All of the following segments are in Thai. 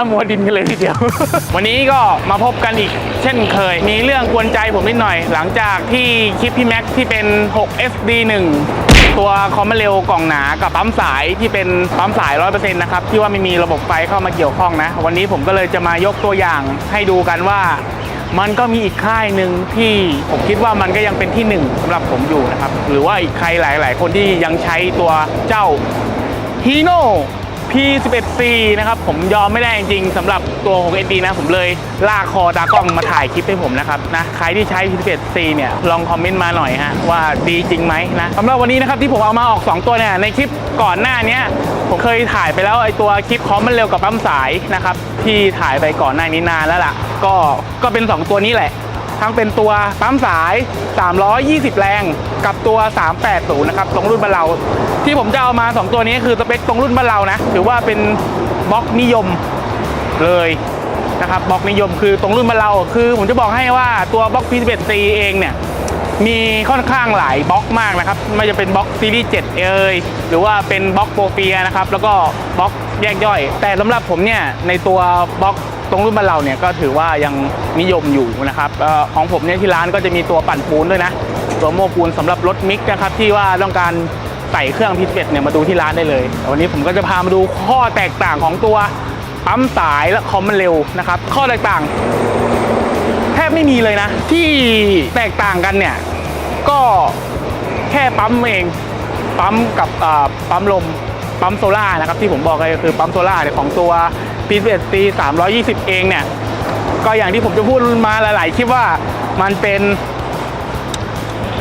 ามัวดินกันเลยทีเดียว วันนี้ก็มาพบกันอีกเช่นเคย มีเรื่องกวนใจผมนิดหน่อย หลังจากที่คลิปพี่แม็กที่เป็น 6 SD1 ตัวคอมมานเร็วกล่องหนากับปั๊มสายที่เป็นปั๊มสาย 100%นะครับ ที่ว่าไม่มีระบบไฟเข้ามาเกี่ยวข้องนะ วันนี้ผมก็เลยจะมายกตัวอย่างให้ดูกันว่ามันก็มีอีกค่ายหนึ่งที่ผมคิดว่ามันก็ยังเป็นที่หนึ่งสำหรับผมอยู่นะครับ หรือว่าอีกใครหลาย ๆ คนที่ยังใช้ตัวเจ้าฮีโน่ P11C นะครับ ผมยอมไม่ได้จริงๆสำหรับตัว 6SD นะ ผมเลยลากคอตากล้องมาถ่ายคลิปให้ผมนะครับ นะ ใครที่ใช้ P11C เนี่ย ลองคอมเมนต์มาหน่อยฮะ ว่าดีจริงไหมนะสำหรับวันนี้นะครับ ที่ผมเอามาออก 2 ตัวเนี่ย ในคลิปก่อนหน้านี้ผมเคยถ่ายไปแล้วไอตัวคลิปคอมมันเร็วกับปั๊มสายนะครับที่ถ่ายไปก่อนหน้านี้นานแล้วล่ะ ก็ก็เป็น 2 ตัวนี้แหละ ทั้งเป็นตัวปั๊มสาย 320 แรง กับตัว 380 นะครับตรงรุ่นบ้านเรา ที่ผมจะเอามา 2 ตัวนี้คือสเปคตรงรุ่นบ้านเรานะ ถือว่าเป็นบล็อกนิยมเลยนะครับบล็อกนิยมคือตรงรุ่นบ้านเราคือผมจะบอกให้ว่าตัวบล็อก P11C เองเนี่ยมีค่อนข้างหลายบล็อกมากนะครับไม่จะเป็นบล็อกซีรีส์7เอยหรือว่าเป็นบล็อกโปรเฟียนะครับแล้วก็บล็อกแยกย่อย แต่สำหรับผมเนี่ยในตัวบล็อก ตรงรุ่นบ้านเราเนี่ยก็ถือว่ายังนิยมอยู่นะครับออของผมเนี่ยที่ร้านก็จะมีตัวปั่นปูนด้วยนะตัวโม้ปูนสำหรับรถมิกนะครับที่ว่าต้องการใส่เครื่องพิเศษเนี่ยมาดูที่ร้านได้เลยวันนี้ผมก็จะพามาดูข้อแตกต่างของตัวปั๊มสายและคอมมันเร็วนะครับ ข้อแตกต่าง แทบไม่มีเลยนะ ที่แตกต่างกันเนี่ย ก็แค่ปั๊มเองปั๊มกับปั๊มลมปั๊มโซล่านะครับที่ผมบอกไปก็คือปั๊มโซล่าเนี่ยของตัว p 1 c 320 เองเนี่ย ก็อย่างที่ผมจะพูดมาหลาย ๆ คลิปว่ามันเป็น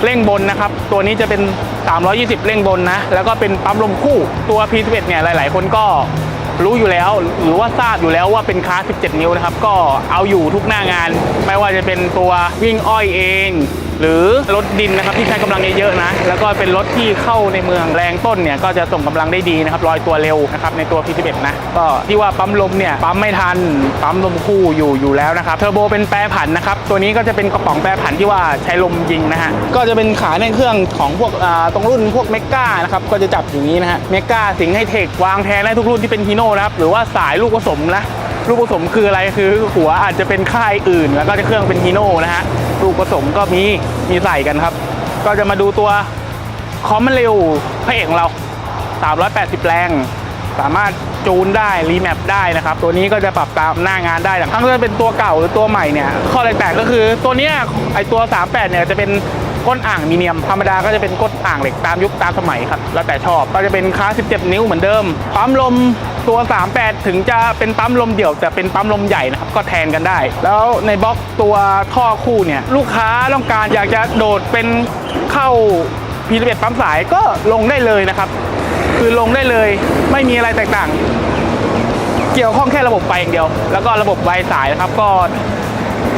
เร่งบนนะครับ ตัวนี้จะเป็น 320 เร่งบนนะ แล้วก็เป็นปั๊มลมคู่ ตัว P11 เนี่ย หลาย ๆ คนก็รู้อยู่แล้ว หรือว่าทราบอยู่แล้วว่าเป็นคาร์17 นิ้วนะครับ ก็เอาอยู่ทุกหน้างาน ไม่ว่าจะเป็นตัววิ่งอ้อยเอง หรือรถดินนะครับที่ใช้กำลังเยอะๆนะ แล้วก็เป็นรถที่เข้าในเมืองแรงต้นเนี่ยก็จะส่งกำลังได้ดีนะครับลอยตัวเร็วนะครับในตัว P11 นะก็ที่ว่าปั๊มลมเนี่ยปั๊มไม่ทันปั๊มลมคู่อยู่อยู่แล้วนะครับเทอร์โบเป็นแปรผันนะครับตัวนี้ก็จะเป็นกระป๋องแปรผันที่ว่าใช้ลมยิงนะฮะก็จะเป็นขาในเครื่องของพวกอ่าตรงรุ่นพวกเมก้านะครับก็จะจับอย่างนี้นะฮะเมก้าสิงให้เทควางแทนได้ทุกรุ่นที่เป็นฮีโน่นะครับหรือว่าสายลูกผสมนะ ลูกผสมคืออะไรคือหัวอาจจะเป็นค่ายอื่น แล้วก็จะเครื่องเป็นฮีโน่นะฮะลูกผสมก็มีมีใส่กันครับ ก็จะมาดูตัวคอมมันเร็วพระเอกของเรา 380 แรง สามารถจูนได้รีแมปได้นะครับ ตัวนี้ก็จะปรับตามหน้างานได้ทั้งจะเป็นตัวเก่าหรือตัวใหม่เนี่ยข้อแตกต่างก็คือตัวเนี้ยไอตัว 38 เนี่ยจะเป็นก้นอ่างมีเนียมธรรมดาก็จะเป็นก้นอ่างเหล็กตามยุคตามสมัยครับ แล้วแต่ชอบก็จะเป็นค้า 17 นิ้วเหมือนเดิมปั๊มลม ตัว 38 ถึงจะเป็นปั๊มลมเดี่ยว แต่เป็นปั๊มลมใหญ่นะครับก็แทนกันได้ แล้วในบล็อกตัวท่อคู่เนี่ยลูกค้าต้องการอยากจะโดดเป็นเข้า P11 ปั๊มสายก็ลงได้เลยนะครับ คือลงได้เลยไม่มีอะไรแตกต่าง เกี่ยวข้องแค่ระบบไฟอย่างเดียว แล้วก็ระบบไวสายนะครับก็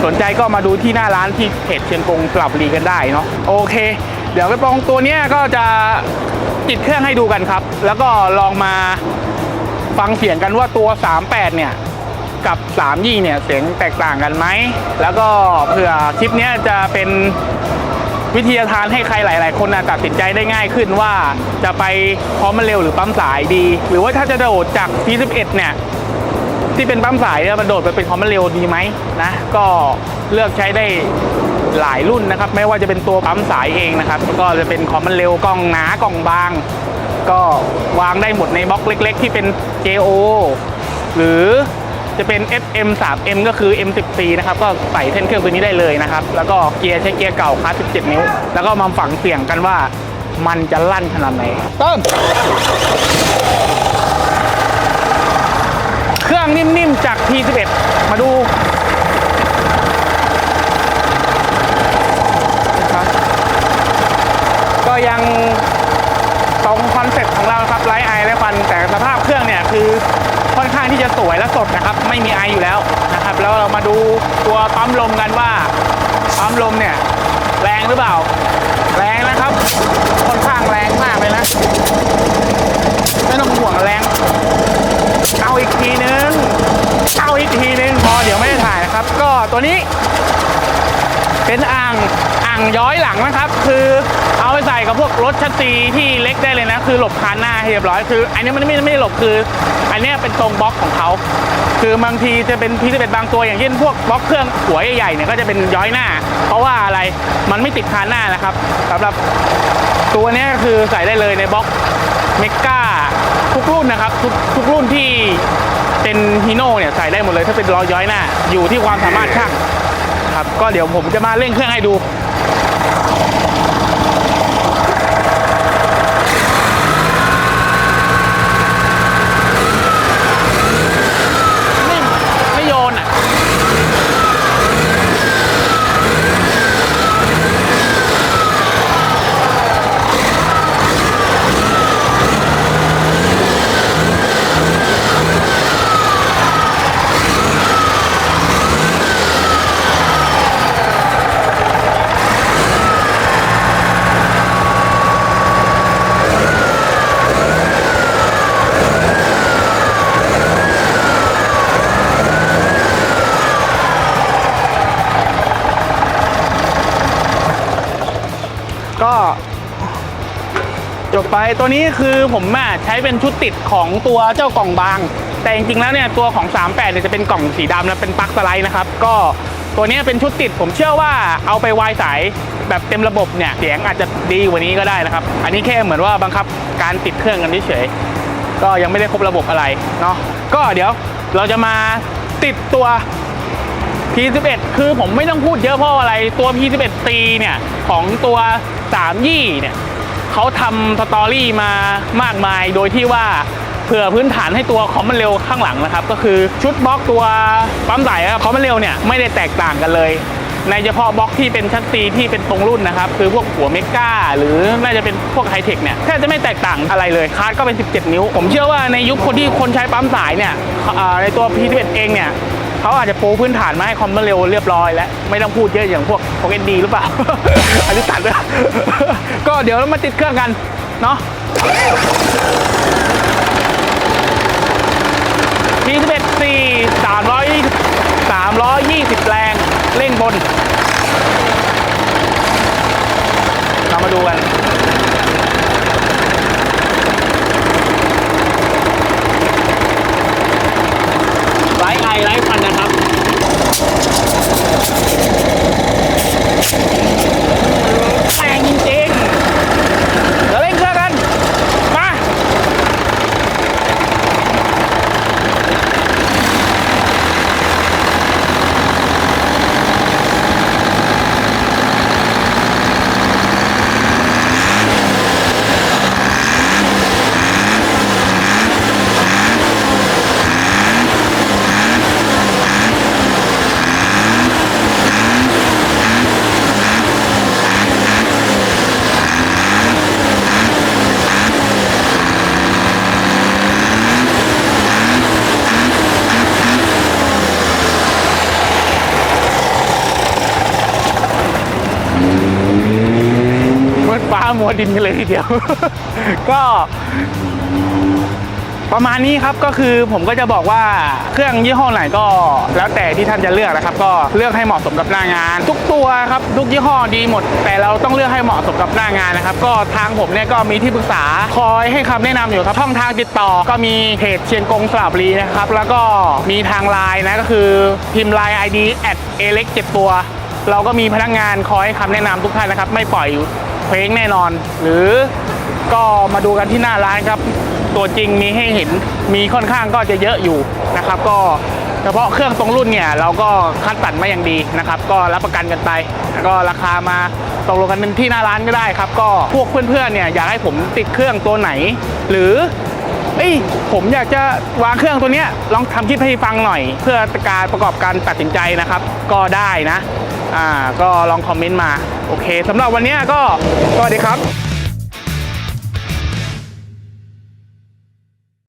สนใจก็มาดูที่หน้าร้านที่เพจเชียงกงปรับรีกันได้เนาะโอเค เดี๋ยวกระปองตัวเนี้ยก็จะติดเครื่องให้ดูกันครับ แล้วก็ลองมา ฟังเสียงกันว่าตัว 38 เนี่ย กับ 3 ยี่เนี่ย เสียงแตกต่างกันไหม แล้วก็เผื่อคลิปนี้จะเป็นวิทยาทานให้ใครหลาย ๆ คนน่ะตัดสินใจได้ง่ายขึ้นว่าจะไปพร้อมมันเร็วหรือปั๊มสายดี หรือว่าถ้าจะโดดจาก P11 เนี่ยที่เป็นปั๊มสายเนี่ยมันโดดไปเป็นคอมมันเร็วดีไหมนะก็เลือกใช้ได้หลายรุ่นนะครับ ไม่ว่าจะเป็นตัวปั๊มสายเองนะครับ ก็จะเป็นคอมมันเร็วกล่องหนากล่องบาง ก็วางได้หมดในบล็อกเล็ก ๆ ที่เป็น JO หรือจะเป็น FM 3M ก็คือ M14 นะครับ ก็ใส่เส้นเครื่องตัวนี้ได้เลยนะครับ แล้วก็เกียร์ใช้เกียร์เก่าคลาส17 นิ้ว แล้วก็มาฝังเสียงกันว่ามันจะลั่นขนาดไหนเติมเครื่องนิ่มๆจาก P11 มาดูนะครับก็ยัง สดนะครับ ไม่มีไออยู่แล้วนะครับ แล้วเรามาดูตัวปั๊มลมกันว่าปั๊มลมเนี่ยแรงหรือเปล่า แรงนะครับค่อนข้างแรงมากเลยนะไม่ต้องห่วงแรงเอาอีกทีนึงเอาอีกทีนึงพอเดี๋ยวไม่ได้ถ่ายนะครับ ก็ตัวนี้ เป็นอ่างอ่างย้อยหลังนะครับ คือเอาไปใส่กับพวกรถชัดซีที่เล็กได้เลยนะ คือหลบคานหน้าเรียบร้อยคือ อันนี้มันไม่ไม่ได้หลบคือ อันนี้เป็นตรงบล็อกของเขาคือบางทีจะเป็นพีจะเป็นบางตัวอย่างเช่นพวกบล็อกเครื่องหัวใหญ่ๆเนี่ยก็จะเป็นย้อยหน้า เพราะว่าอะไรมันไม่ติดคานหน้านะครับสำหรับตัวนี้คือใส่ได้เลยในบล็อกเมกาทุกรุ่นนะครับ ทุกทุกรุ่นที่เป็นฮีโน่เนี่ยใส่ได้หมดเลยถ้าเป็นล้อย้อยหน้าอยู่ที่ความสามารถช่าง ครับ ก็เดี๋ยวผมจะมาเร่งเครื่องให้ดู ไม่ไม่โยนอะ ก็จบไปตัวนี้คือผมอใช้เป็นชุดติดของตัวเจ้ากล่องบาง แต่จริงๆแล้วเนี่ยตัวของ 38เนี่ยจะเป็นกล่องสีดำและเป็นปลั๊กสไลด์นะครับ ก็ตัวนี้เป็นชุดติดผมเชื่อว่าเอาไปวายสายแบบเต็มระบบเนี่ยเสียงอาจจะดีกว่านี้ก็ได้นะครับ อันนี้แค่เหมือนว่าบังคับการติดเครื่องกันเฉยๆก็ยังไม่ได้ครบระบบอะไรเนาะก็เดี๋ยวเราจะมาติดตัว P11 คือผมไม่ต้องพูดเยอะเพราะอะไรตัว P11 ตีเนี่ย ของตัว3ยี่เนี่ยเขาทำสตอรี่มามากมายโดยที่ว่าเผื่อพื้นฐานให้ตัวคอมมันเร็วข้างหลังนะครับ ก็คือชุดบล็อกตัวปั๊มสายคอมมันเร็วเนี่ยไม่ได้แตกต่างกันเลยในเฉพาะบล็อกที่เป็นชัดซีที่เป็นตรงรุ่นนะครับ คือพวกหัวเมกาหรือน่าจะเป็นพวกไฮเทคเนี่ยแทบจะไม่แตกต่างอะไรเลยคาร์ดก็เป็น 17 นิ้ว ผมเชื่อว่าในยุคคนที่คนใช้ปั๊มสายเนี่ยในตัว P11 เองเนี่ย เขาอาจจะปูพื้นฐานมาให้คอมมันเร็วเรียบร้อยแล้ว ไม่ต้องพูดเยอะอย่างพวกพวกเอ็นดีหรือเปล่า อันนี้ตัดเลยก็เดี๋ยวเรามาติดเครื่องกัน เนาะ P11 C 320 320 แรง เร่งบน เรามาดูกัน ไร้ไอไร้ควันนะครับ แรงจริงๆ เดี๋ยวเร่งเครื่องกัน มา มื ว่าดินกันเลยทีเดียว ก็ประมาณนี้ครับก็คือผมก็จะบอกว่าเครื่องยี่ห้อไหนก็แล้วแต่ที่ท่านจะเลือกนะครับ ก็เลือกให้เหมาะสมกับหน้างาน ทุกตัวครับทุกยี่ห้อดีหมด แต่เราต้องเลือกให้เหมาะสมกับหน้างานนะครับ ก็ทางผมเนี่ยก็มีที่ปรึกษาคอยให้คำแนะนำอยู่ครับช่องทางติดต่อก็มีเพจเชียงกงสระบุรีนะครับ แล้วก็มีทางไลน์นะก็คือพิมพ์ไลน์ ID แอดเอเล็กเจ็ดตัว เราก็มีพนักงานคอยให้คำแนะนำทุกท่านนะครับ ไม่ปล่อย เพลงแน่นอน หรือก็มาดูกันที่หน้าร้านครับ ตัวจริงมีให้เห็นมีค่อนข้างก็จะเยอะอยู่นะครับ ก็เฉพาะเครื่องตรงรุ่นเนี่ยเราก็คัดสรรมาอย่างดีนะครับ ก็รับประกันกันไปแล้วก็ราคามาตกลงกันที่หน้าร้านก็ได้ครับ ก็พวกเพื่อนๆเนี่ยอยากให้ผมติดเครื่องตัวไหน หรือเอ้ยผมอยากจะวางเครื่องตัวเนี้ยลองทำคลิปให้ฟังหน่อย เพื่อการประกอบการตัดสินใจนะครับ ก็ได้นะ อ่าก็ลองคอมเมนต์มา โอเคสำหรับวันนี้ก็สวัสดีครับ